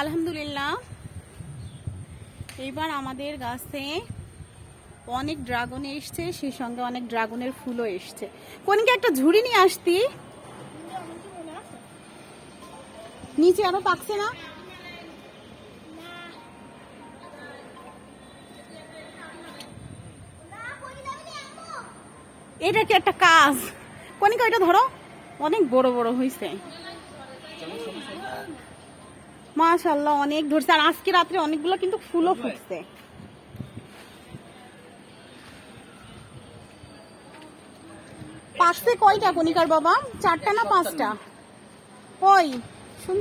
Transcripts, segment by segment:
আলহামদুলিল্লাহ। এইবার আমাদের গাছে অনেক ড্রাগন এসছে, সেই সঙ্গে অনেক ড্রাগনের ফুলও এসছে। কোনকে, একটা ঝুড়ি নিয়ে আসতি। নিচে আরও পাকছে না? এটা কি একটা কাজ? কনিকা, এটা ধরো। অনেক বড় বড় হয়েছে মাশাল্লাহ অনেক ধরছে আর আজকে রাত্রে অনেকগুলো কিন্তু ফুলও ফুটছে পাঁচতে কয়টা কনিকার বাবা চারটা না পাঁচটা কই শুন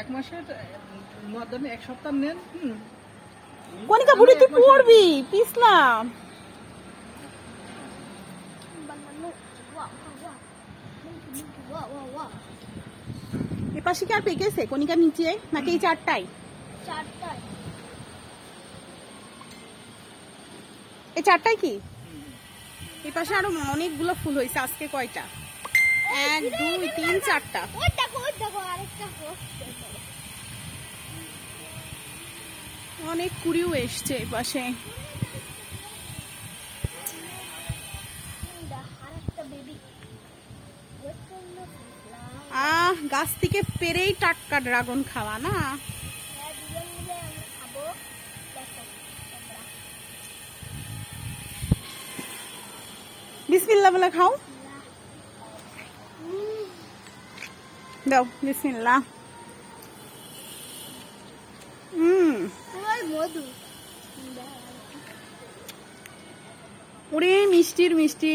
এক মাসের মধ্যে এক সপ্তাহ নেন। কনিকা বুড়ি তুই পড়বি পিছলা এ পাশে কি আর পেকেছে? কনিকা নিচে নাকি এই চারটাই? এই চারটাই কি? এই পাশে আরও অনেকগুলো ফুল হয়েছে আজকে কয়টা? এক দুই তিন চারটা। অনেক কুড়িও এসছে এই পাশে। গাছ থেকে পেরেই টাটকা ড্রাগন খাওয়া, না? বিসমিল্লা বলে খাও। দাও বিসমিল্লা হুম মধু ওরে মিষ্টির মিষ্টি।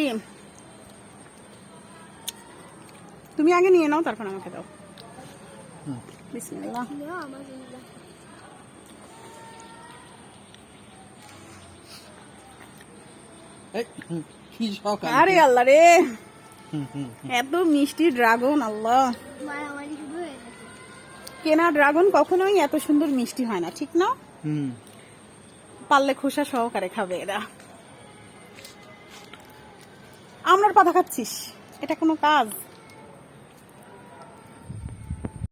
তুমি আগে নিয়ে নাও তারপর আমাকে দাও। আর আল্লাহ রে। এত মিষ্টি ড্রাগন আল্লাহ। কেনা ড্রাগন কখনোই এত সুন্দর মিষ্টি হয় না ঠিক না? পারলে খোসা সহকারে খাবে এরা। আমরার পাতা খাচ্ছিস এটা কোনো কাজ।